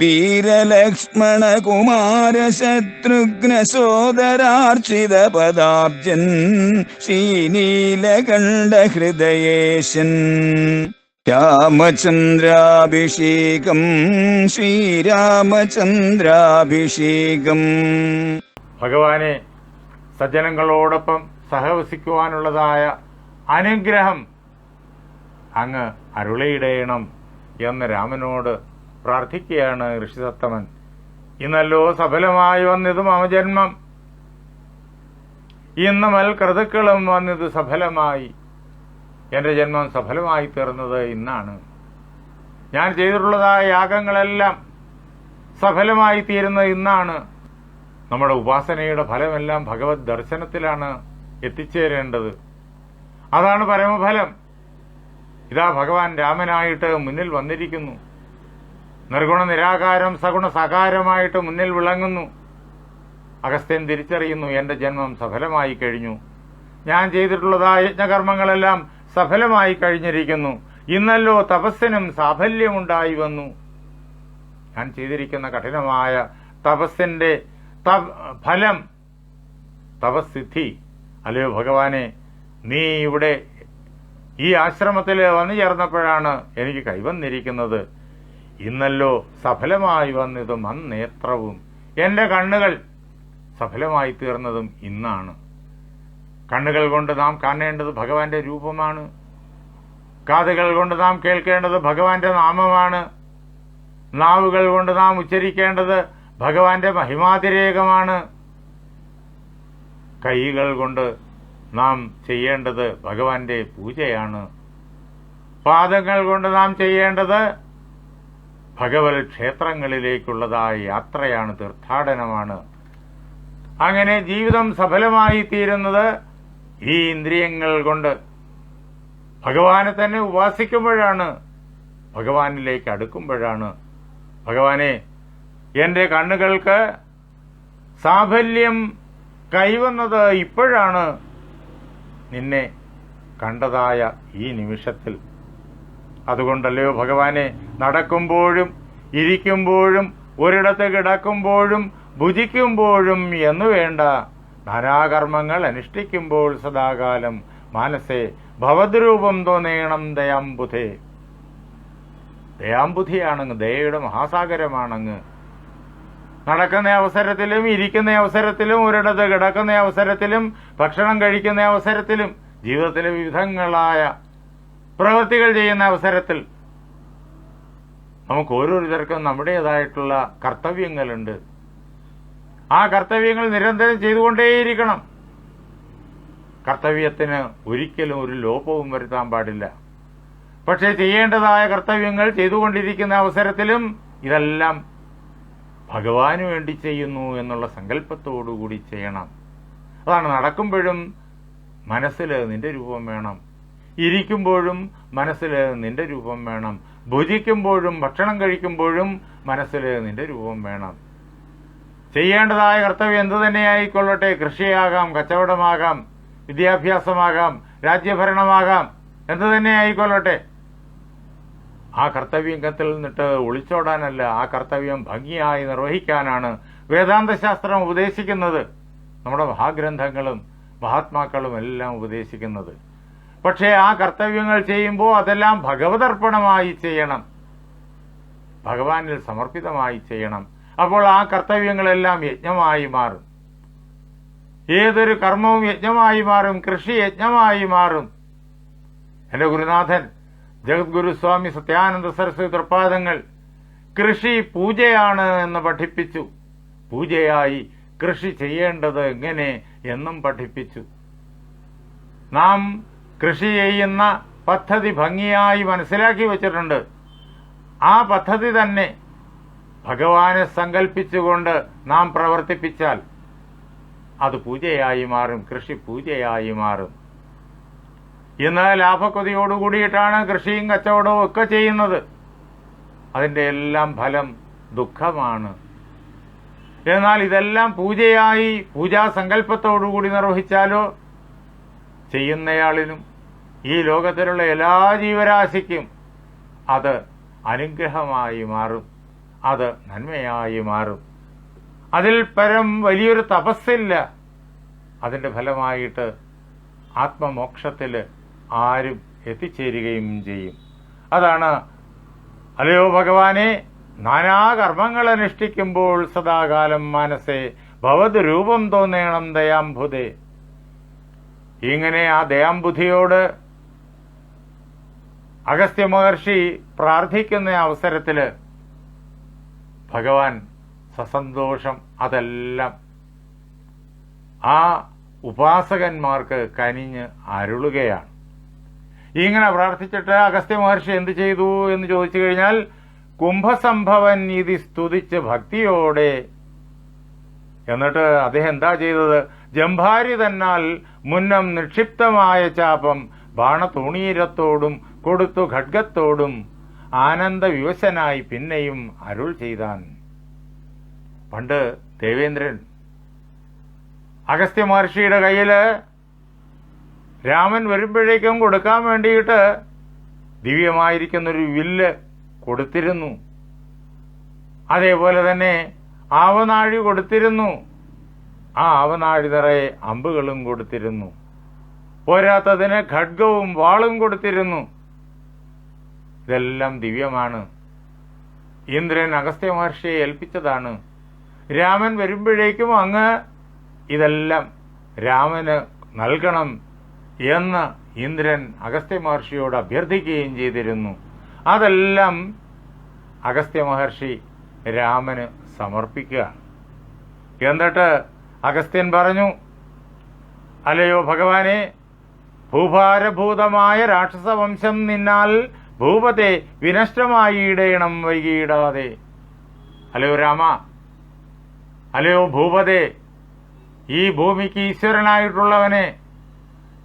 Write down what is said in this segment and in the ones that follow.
വീരലക്ഷ്മണ കുമാര ശത്രുഘ്ന സോദരാർച്ചിത പദാബ്ജൻ ശ്രീനീലകണ്ഠ ഹൃദയേശൻ രാമചന്ദ്രാഭിഷേകം ശ്രീരാമചന്ദ്രാഭിഷേകം. ഭഗവാനെ സജ്ജനങ്ങളോടൊപ്പം സഹവസിക്കുവാനുള്ളതായ അനുഗ്രഹം അങ്ങ് അരുളയിടയണം എന്ന് രാമനോട് പ്രാർത്ഥിക്കുകയാണ് ഋഷിസത്തമൻ. ഇന്നല്ലോ സഫലമായി വന്നിത് മമജന്മം. ഇന്ന് മൽകൃതുക്കളും വന്നത് സഫലമായി. എന്റെ ജന്മം സഫലമായി തീർന്നത് ഇന്നാണ്. ഞാൻ ചെയ്തിട്ടുള്ളതായ യാഗങ്ങളെല്ലാം സഫലമായി തീരുന്നത് ഇന്നാണ്. നമ്മുടെ ഉപാസനയുടെ ഫലമെല്ലാം ഭഗവത് ദർശനത്തിലാണ് എത്തിച്ചേരേണ്ടത്. അതാണ് പരമഫലം. ഇതാ ഭഗവാൻ രാമനായിട്ട് മുന്നിൽ വന്നിരിക്കുന്നു. നിർഗുണ നിരാകാരം സഗുണ സകാരമായിട്ട് മുന്നിൽ വിളങ്ങുന്നു. അഗസ്ത്യൻ തിരിച്ചറിയുന്നു എന്റെ ജന്മം സഫലമായി കഴിഞ്ഞു. ഞാൻ ചെയ്തിട്ടുള്ളതായ യജ്ഞകർമ്മങ്ങളെല്ലാം സഫലമായി കഴിഞ്ഞിരിക്കുന്നു. ഇന്നല്ലോ തപസ്സിനും സാഫല്യമുണ്ടായി വന്നു. ഞാൻ ചെയ്തിരിക്കുന്ന കഠിനമായ തപസ്സിന്റെ ഫലം തപസ്സിദ്ധി. അല്ലയോ ഭഗവാനെ നീ ഇവിടെ ഈ ആശ്രമത്തിൽ വന്നു ചേർന്നപ്പോഴാണ് എനിക്ക് കൈവന്നിരിക്കുന്നത് ഇന്നല്ലോ സഫലമായി വന്നതും അന്നേത്രവും. എന്റെ കണ്ണുകൾ സഫലമായി തീർന്നതും ഇന്നാണ്. കണ്ണുകൾ കൊണ്ട് നാം കാണേണ്ടത് ഭഗവാന്റെ രൂപമാണ്. കാതുകൾ കൊണ്ട് നാം കേൾക്കേണ്ടത് ഭഗവാന്റെ നാമമാണ്. നാവുകൾ കൊണ്ട് നാം ഉച്ചരിക്കേണ്ടത് ഭഗവാന്റെ മഹിമാതിരേകമാണ്. കൈകൾ കൊണ്ട് നാം ചെയ്യേണ്ടത് ഭഗവാന്റെ പൂജയാണ്. പാദങ്ങൾ കൊണ്ട് നാം ചെയ്യേണ്ടത് ഭഗവത് ക്ഷേത്രങ്ങളിലേക്കുള്ളതായ യാത്രയാണ് തീർത്ഥാടനമാണ്. അങ്ങനെ ജീവിതം സഫലമായി തീരുന്നത് ഈ ഇന്ദ്രിയങ്ങൾ കൊണ്ട്. ഭഗവാനെ തന്നെ ഉപാസിക്കുമ്പോഴാണ് ഭഗവാനിലേക്ക് അടുക്കുമ്പോഴാണ്. ഭഗവാനെ എന്റെ കണ്ണുകൾക്ക് സാഫല്യം കൈവന്നത് ഇപ്പോഴാണ്. നിന്നെ കണ്ടതായ ഈ നിമിഷത്തിൽ അതുകൊണ്ടല്ലയോ ഭഗവാനെ? നടക്കുമ്പോഴും ഇരിക്കുമ്പോഴും ഒരിടത്ത് കിടക്കുമ്പോഴും ഭുജിക്കുമ്പോഴും എന്നു വേണ്ട. നാനാകർമ്മങ്ങൾ അനുഷ്ഠിക്കുമ്പോൾ സദാകാലം മാനസേ ഭവദ്രൂപം തോന്നേണം ദയാംബുധേ. ദയാംബുധിയാണങ്ങ് ദയയുടെ മഹാസാഗരമാണങ്ങ്. നടക്കുന്ന അവസരത്തിലും ഇരിക്കുന്ന അവസരത്തിലും ഒരിടത്ത് കിടക്കുന്ന അവസരത്തിലും ഭക്ഷണം കഴിക്കുന്ന അവസരത്തിലും ജീവിതത്തിലെ വിവിധങ്ങളായ പ്രവൃത്തികൾ ചെയ്യുന്ന അവസരത്തിൽ നമുക്ക് ഓരോരുത്തർക്കും നമ്മുടേതായിട്ടുള്ള കർത്തവ്യങ്ങളുണ്ട്. ആ കർത്തവ്യങ്ങൾ നിരന്തരം ചെയ്തുകൊണ്ടേയിരിക്കണം. കർത്തവ്യത്തിന് ഒരിക്കലും ഒരു ലോപവും വരുത്താൻ പാടില്ല. പക്ഷേ ചെയ്യേണ്ടതായ കർത്തവ്യങ്ങൾ ചെയ്തുകൊണ്ടിരിക്കുന്ന അവസരത്തിലും ഇതെല്ലാം ഭഗവാന് വേണ്ടി ചെയ്യുന്നു എന്നുള്ള സങ്കല്പത്തോടുകൂടി ചെയ്യണം. അതാണ് നടക്കുമ്പോഴും മനസ്സിൽ നിന്റെ രൂപം വേണം. ഇരിക്കുമ്പോഴും മനസ്സിൽ നിന്റെ രൂപം വേണം. ഭുജിക്കുമ്പോഴും ഭക്ഷണം കഴിക്കുമ്പോഴും മനസ്സിൽ നിന്റെ രൂപം വേണം. ചെയ്യേണ്ടതായ കർത്തവ്യം എന്തു തന്നെയായിക്കൊള്ളട്ടെ. കൃഷിയാകാം കച്ചവടമാകാം വിദ്യാഭ്യാസമാകാം രാജ്യഭരണമാകാം എന്തു തന്നെ ആയിക്കൊള്ളട്ടെ ആ കർത്തവ്യത്തിൽ നിന്നിട്ട് ഒളിച്ചോടാനല്ല ആ കർത്തവ്യം ഭംഗിയായി നിർവഹിക്കാനാണ് വേദാന്ത ശാസ്ത്രം ഉപദേശിക്കുന്നത്. നമ്മുടെ മഹാഗ്രന്ഥങ്ങളും മഹാത്മാക്കളും എല്ലാം ഉപദേശിക്കുന്നത്. പക്ഷേ ആ കർത്തവ്യങ്ങൾ ചെയ്യുമ്പോൾ അതെല്ലാം ഭഗവതർപ്പണമായി ചെയ്യണം. ഭഗവാനിൽ സമർപ്പിതമായി ചെയ്യണം. അപ്പോൾ ആ കർത്തവ്യങ്ങളെല്ലാം യജ്ഞമായി മാറും. ഏതൊരു കർമ്മവും യജ്ഞമായി മാറും. കൃഷി യജ്ഞമായി മാറും. എന്റെ ഗുരുനാഥൻ ജഗദ്ഗുരു സ്വാമി സത്യാനന്ദ സരസ്വതി തൃപ്പാദങ്ങൾ കൃഷി പൂജയാണ് എന്ന് പഠിപ്പിച്ചു. പൂജയായി കൃഷി ചെയ്യേണ്ടത് എങ്ങനെ എന്നും പഠിപ്പിച്ചു. നാം കൃഷി ചെയ്യുന്ന പദ്ധതി ഭംഗിയായി മനസ്സിലാക്കി വച്ചിട്ടുണ്ട്. ആ പദ്ധതി തന്നെ ഭഗവാനെ സങ്കല്പിച്ചുകൊണ്ട് നാം പ്രവർത്തിപ്പിച്ചാൽ അത് പൂജയായി മാറും കൃഷി പൂജയായി മാറും. ഇന്ന് ലാഭക്കൊതിയോട് കൂടിയിട്ടാണ് കൃഷിയും കച്ചവടവും ഒക്കെ ചെയ്യുന്നത്. അതിന്റെ എല്ലാം ഫലം ദുഃഖമാണ്. എന്നാൽ ഇതെല്ലാം പൂജയായി പൂജാസങ്കല്പത്തോടുകൂടി നിർവഹിച്ചാലോ ചെയ്യുന്നയാളിനും ഈ ലോകത്തിലുള്ള എല്ലാ ജീവരാശിക്കും അത് അനുഗ്രഹമായി മാറും. അത് നന്മയായി മാറും. അതിൽ പരം വലിയൊരു തപസ്സില്ല. അതിന്റെ ഫലമായിട്ട് ആത്മമോക്ഷത്തിൽ ആരും എത്തിച്ചേരുകയും ചെയ്യും. അതാണ് അലയോ ഭഗവാനെ നാനാകർമ്മങ്ങൾ അനുഷ്ഠിക്കുമ്പോൾ സദാകാലം മനസ്സെ ഭവത് രൂപം തോന്നേണം ദയാംബുധേ ഇങ്ങനെ ആ ദയാംബുധിയോട് അഗസ്ത്യ മഹർഷി പ്രാർത്ഥിക്കുന്ന അവസരത്തിൽ ഭഗവാൻ സസന്തോഷം അതെല്ലാം ആ ഉപാസകന്മാർക്ക് കനിഞ്ഞ് അരുളുകയാണ്. ഇങ്ങനെ പ്രാർത്ഥിച്ചിട്ട് അഗസ്ത്യ മഹർഷി എന്ത് ചെയ്തു എന്ന് ചോദിച്ചു കഴിഞ്ഞാൽ കുംഭസംഭവൻ ഇത് സ്തുതിച്ച് ഭക്തിയോടെ. എന്നിട്ട് അദ്ദേഹം എന്താ ചെയ്തത്? ജംഭാരി തന്നാൽ മുന്നം നിക്ഷിപ്തമായ ചാപം ബാണതൂണീരത്തോടും കൊടുത്തു ഖഡ്ഗത്തോടും ആനന്ദ വിവശനായി പിന്നെയും അരുൾ ചെയ്താൻ. പണ്ട് ദേവേന്ദ്രൻ അഗസ്ത്യ മഹർഷിയുടെ കയ്യിൽ രാമൻ വരുമ്പോഴേക്കും കൊടുക്കാൻ വേണ്ടിയിട്ട് ദിവ്യമായിരിക്കുന്നൊരു വില്ല് കൊടുത്തിരുന്നു. അതേപോലെ തന്നെ ആവനാഴി കൊടുത്തിരുന്നു. ആ അവനാഴി നിറയെ അമ്പുകളും കൊടുത്തിരുന്നു. പോരാത്തതിന് ഖഡ്ഗവും വാളും കൊടുത്തിരുന്നു. ഇതെല്ലാം ദിവ്യമാണ്. ഇന്ദ്രൻ അഗസ്ത്യ മഹർഷിയെ ഏൽപ്പിച്ചതാണ്. രാമൻ വരുമ്പോഴേക്കും അങ്ങ് ഇതെല്ലാം രാമന് നൽകണം എന്ന് ഇന്ദ്രൻ അഗസ്ത്യ മഹർഷിയോട് അഭ്യർത്ഥിക്കുകയും ചെയ്തിരുന്നു. അതെല്ലാം അഗസ്ത്യ മഹർഷി രാമന് സമർപ്പിക്കുക എന്നിട്ട് അഗസ്ത്യൻ പറഞ്ഞു അല്ലയോ ഭഗവാനെ ഭൂഭാരഭൂതമായ രാക്ഷസവംശം നിന്നാൽ ഭൂപത്തെ വിനഷ്ടമായി ഇടയണം വൈകിയിടാതെ. അല്ലയോ രാമ അല്ലയോ ഭൂപതേ ഈ ഭൂമിക്ക് ഈശ്വരനായിട്ടുള്ളവനെ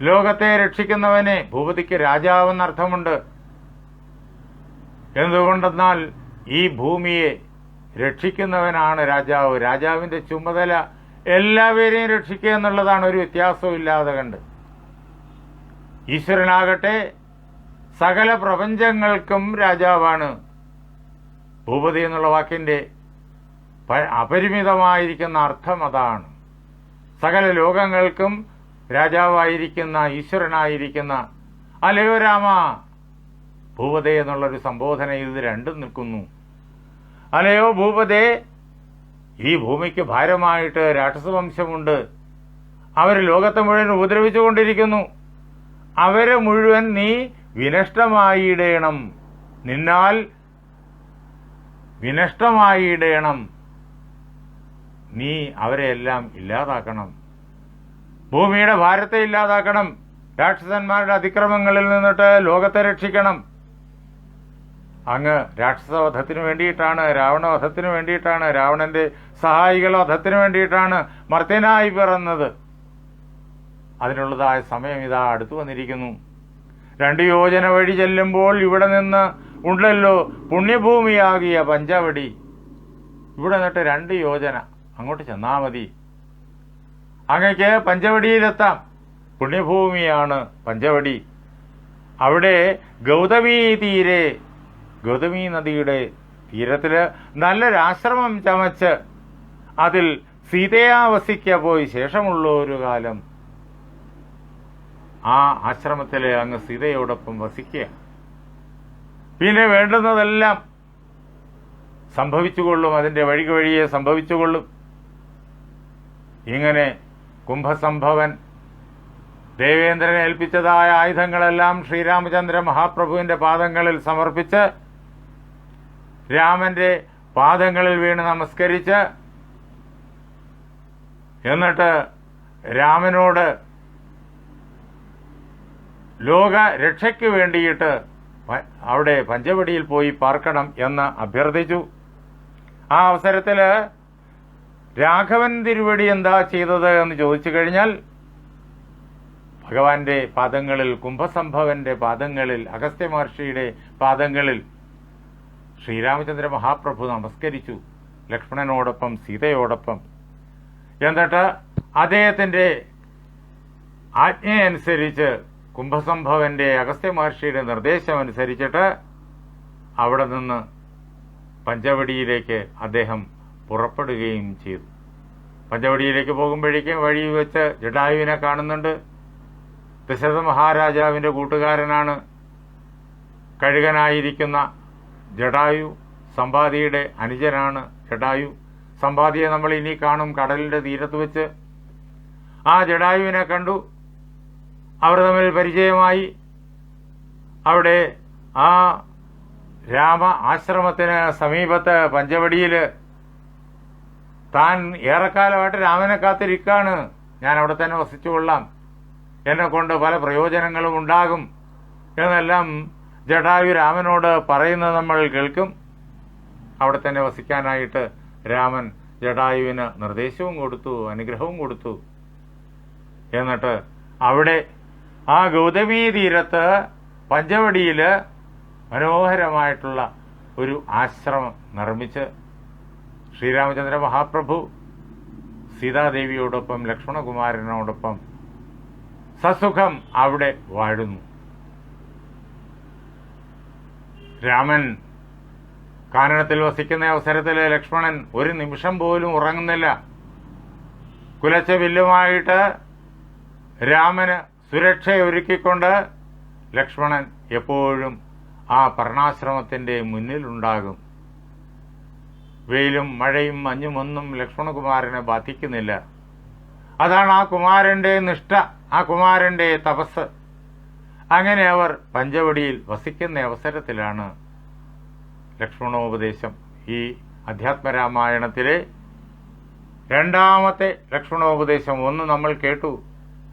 ലോകത്തെ രക്ഷിക്കുന്നവനെ ഭൂപതിക്ക് രാജാവെന്നർത്ഥമുണ്ട്. എന്തുകൊണ്ടെന്നാൽ ഈ ഭൂമിയെ രക്ഷിക്കുന്നവനാണ് രാജാവ്. രാജാവിന്റെ ചുമതല എല്ലാവരെയും രക്ഷിക്കുക എന്നുള്ളതാണ് ഒരു വ്യത്യാസവും ഇല്ലാതെ കണ്ട്. ഈശ്വരനാകട്ടെ സകല പ്രപഞ്ചങ്ങൾക്കും രാജാവാണ്. ഭൂപതി എന്നുള്ള വാക്കിന്റെ അപരിമിതമായിരിക്കുന്ന അർത്ഥം അതാണ്. സകല ലോകങ്ങൾക്കും രാജാവായിരിക്കുന്ന ഈശ്വരനായിരിക്കുന്ന അലയോ രാമ? ഭൂപതേ എന്നുള്ളൊരു സംബോധന ഇത് രണ്ടും നിൽക്കുന്നു. അലയോ ഭൂപതേ ഈ ഭൂമിക്ക് ഭാരമായിട്ട് രാക്ഷസവംശമുണ്ട്. അവർ ലോകത്തെ മുഴുവൻ ഉപദ്രവിച്ചുകൊണ്ടിരിക്കുന്നു. അവരെ മുഴുവൻ നീ വിനഷ്ടമായിടേണം. നിന്നാൽ വിനഷ്ടമായിടേണം. നീ അവരെയെല്ലാം ഇല്ലാതാക്കണം. ഭൂമിയുടെ ഭാരത്തെ ഇല്ലാതാക്കണം. രാക്ഷസന്മാരുടെ അതിക്രമങ്ങളിൽ നിന്നിട്ട് ലോകത്തെ രക്ഷിക്കണം. അങ്ങ് രാക്ഷസവധത്തിന് വേണ്ടിയിട്ടാണ് രാവണവധത്തിന് വേണ്ടിയിട്ടാണ് രാവണന്റെ സഹായികൾ വധത്തിന് വേണ്ടിയിട്ടാണ് മർത്യനായി പിറന്നത്. അതിനുള്ളതായ സമയം ഇതാ അടുത്തു വന്നിരിക്കുന്നു. രണ്ട് യോജന വഴി ചെല്ലുമ്പോൾ ഇവിടെ നിന്ന് ഉണ്ടല്ലോ പുണ്യഭൂമിയാകിയ പഞ്ചവടി. ഇവിടെ നിന്നിട്ട് രണ്ട് യോജന. അങ്ങോട്ട് ചെന്നാ മതി. അങ്ങക്ക് പഞ്ചവടിയിലെത്താം. പുണ്യഭൂമിയാണ് പഞ്ചവടി. അവിടെ ഗൗതമീ തീരെ ഗൗതമി നദിയുടെ തീരത്തിൽ നല്ലൊരാശ്രമം ചമച്ച് അതിൽ സീതയാവസിക്ക പോയി ശേഷമുള്ള ഒരു കാലം ആ ആശ്രമത്തിലെ അങ്ങ് സീതയോടൊപ്പം വസിക്കുക പിന്നെ വേണ്ടുന്നതെല്ലാം സംഭവിച്ചുകൊള്ളും അതിന്റെ വഴിക്ക് വഴിയെ സംഭവിച്ചുകൊള്ളും. ഇങ്ങനെ കുംഭസംഭവൻ ദേവേന്ദ്രൻ ഏൽപ്പിച്ചതായ ആയുധങ്ങളെല്ലാം ശ്രീരാമചന്ദ്ര മഹാപ്രഭുവിന്റെ പാദങ്ങളിൽ സമർപ്പിച്ച് രാമന്റെ പാദങ്ങളിൽ വീണ് നമസ്കരിച്ച് എന്നിട്ട് രാമനോട് ലോക രക്ഷയ്ക്ക് വേണ്ടിയിട്ട് അവിടെ പഞ്ചവടിയിൽ പോയി പാർക്കണം എന്ന് അഭ്യർത്ഥിച്ചു. ആ അവസരത്തിൽ രാഘവൻ തിരുവടി എന്താ ചെയ്തത് എന്ന് ചോദിച്ചു കഴിഞ്ഞാൽ ഭഗവാന്റെ പാദങ്ങളിൽ കുംഭസംഭവന്റെ പാദങ്ങളിൽ അഗസ്ത്യ മഹർഷിയുടെ പാദങ്ങളിൽ ശ്രീരാമചന്ദ്ര മഹാപ്രഭു നമസ്കരിച്ചു ലക്ഷ്മണനോടൊപ്പം സീതയോടൊപ്പം. എന്നിട്ട് അദ്ദേഹത്തിന്റെ ആജ്ഞയനുസരിച്ച് കുംഭസംഭവന്റെ അഗസ്ത്യ മഹർഷിയുടെ നിർദ്ദേശം അനുസരിച്ചിട്ട് അവിടെ നിന്ന് പഞ്ചവടിയിലേക്ക് അദ്ദേഹം പുറപ്പെടുകയും ചെയ്തു. പഞ്ചവടിയിലേക്ക് പോകുമ്പോഴേക്കും വഴി വെച്ച് ജഡായുവിനെ കാണുന്നുണ്ട്. ദശരഥ മഹാരാജാവിന്റെ കൂട്ടുകാരനാണ്. കഴുകനായിരിക്കുന്ന ജഡായു സമ്പാദിയുടെ അനുജനാണ് ജഡായു. സമ്പാദിയെ നമ്മൾ ഇനി കാണും കടലിന്റെ തീരത്ത് വെച്ച്. ആ ജഡായുവിനെ കണ്ടു. അവർ തമ്മിൽ പരിചയമായി. അവിടെ ആ രാമ ആശ്രമത്തിന് സമീപത്ത് പഞ്ചവടിയിൽ താൻ ഏറെക്കാലമായിട്ട് രാമനെ കാത്തിരിക്കാണ്. ഞാൻ അവിടെ തന്നെ വസിച്ചുകൊള്ളാം എന്നെ കൊണ്ട് പല പ്രയോജനങ്ങളും ഉണ്ടാകും. എന്നെല്ലാം ജഡായു രാമനോട് പറയുന്നത് നമ്മൾ കേൾക്കും. അവിടെ തന്നെ വസിക്കാനായിട്ട് രാമൻ ജഡായുവിന് നിർദ്ദേശവും കൊടുത്തു അനുഗ്രഹവും കൊടുത്തു. എന്നിട്ട് അവിടെ ആ ഗൗതമീ തീരത്ത് പഞ്ചവടിയിൽ മനോഹരമായിട്ടുള്ള ഒരു ആശ്രമം നിർമ്മിച്ച് ശ്രീരാമചന്ദ്ര മഹാപ്രഭു സീതാദേവിയോടൊപ്പം ലക്ഷ്മണകുമാരനോടൊപ്പം സസുഖം അവിടെ വാഴുന്നു. രാമൻ. കാനനത്തിൽ വസിക്കുന്ന അവസരത്തിൽ ലക്ഷ്മണൻ ഒരു നിമിഷം പോലും ഉറങ്ങുന്നില്ല. കുലച്ച വില്ലുമായിട്ട് രാമന് സുരക്ഷയൊരുക്കിക്കൊണ്ട് ലക്ഷ്മണൻ എപ്പോഴും ആ പർണാശ്രമത്തിന്റെ മുന്നിലുണ്ടാകും. വെയിലും മഴയും മഞ്ഞുമൊന്നും ലക്ഷ്മണകുമാരനെ ബാധിക്കുന്നില്ല. അതാണ് ആ കുമാരന്റെ നിഷ്ഠ ആ കുമാരന്റെ തപസ്. അങ്ങനെ അവർ പഞ്ചവടിയിൽ വസിക്കുന്ന അവസരത്തിലാണ് ലക്ഷ്മണോപദേശം. ഈ അധ്യാത്മരാമായണത്തിലെ രണ്ടാമത്തെ ലക്ഷ്മണോപദേശം ഒന്ന് നമ്മൾ കേട്ടു.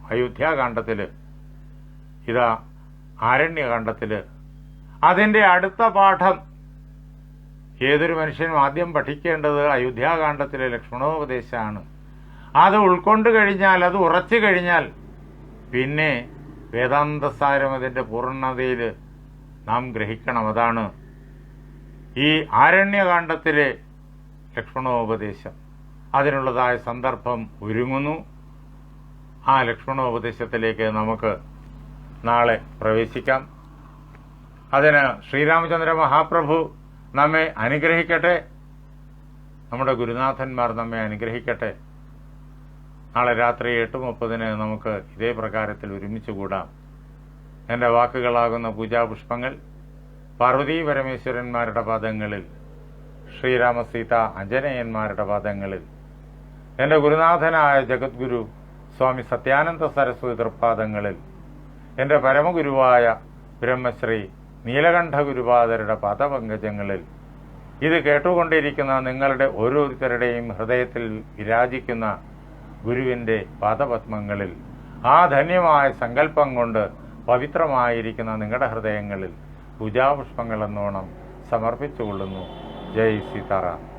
അയോധ്യാകാന്ഡത്തിൽ ഇതാ ആരണ്യകാന്ഡത്തിൽ അതിന്റെ അടുത്ത പാഠം ഏതൊരു മനുഷ്യനും ആദ്യം പഠിക്കേണ്ടത് അയോധ്യാകാന്ഡത്തിലെ ലക്ഷ്മണോപദേശമാണ്. അത് ഉൾക്കൊണ്ട് കഴിഞ്ഞാൽ അത് ഉറച്ചു കഴിഞ്ഞാൽ പിന്നെ വേദാന്തസാരം അതിന്റെ പൂർണതയിൽ നാം ഗ്രഹിക്കണം. അതാണ് ഈ ആരണ്യകാന്ഡത്തിലെ ലക്ഷ്മണോപദേശം. അതിനുള്ളതായ സന്ദർഭം ഒരുങ്ങുന്നു. ആ ലക്ഷ്മണോപദേശത്തിലേക്ക് നമുക്ക് നാളെ പ്രവേശിക്കാം. അതിന് ശ്രീരാമചന്ദ്ര മഹാപ്രഭു നമ്മെ അനുഗ്രഹിക്കട്ടെ. നമ്മുടെ ഗുരുനാഥന്മാർ നമ്മെ അനുഗ്രഹിക്കട്ടെ. നാളെ രാത്രി എട്ട് മുപ്പതിന് നമുക്ക് ഇതേ പ്രകാരത്തിൽ ഒരുമിച്ച് കൂടാം. എന്റെ വാക്കുകളാകുന്ന പൂജാപുഷ്പങ്ങൾ പാർവതി പരമേശ്വരന്മാരുടെ പാദങ്ങളിൽ ശ്രീരാമസീത അഞ്ജനയന്മാരുടെ പാദങ്ങളിൽ എന്റെ ഗുരുനാഥനായ ജഗദ്ഗുരു സ്വാമി സത്യാനന്ദ സരസ്വതി തൃപ്പാദങ്ങളിൽ എന്റെ പരമഗുരുവായ ബ്രഹ്മശ്രീ നീലകണ്ഠ ഗുരുപാദരുടെ പദപങ്കജങ്ങളിൽ ഇത് കേട്ടുകൊണ്ടിരിക്കുന്ന നിങ്ങളുടെ ഓരോരുത്തരുടെയും ഹൃദയത്തിൽ വിരാജിക്കുന്ന ഗുരുവിന്റെ പാദപത്മങ്ങളിൽ. ആ ധന്യമായ സങ്കല്പം കൊണ്ട് പവിത്രമായിരിക്കുന്ന നിങ്ങളുടെ ഹൃദയങ്ങളിൽ പൂജാപുഷ്പങ്ങളെന്നോണം സമർപ്പിച്ചുകൊള്ളുന്നു. ജയ് സീതാറാം.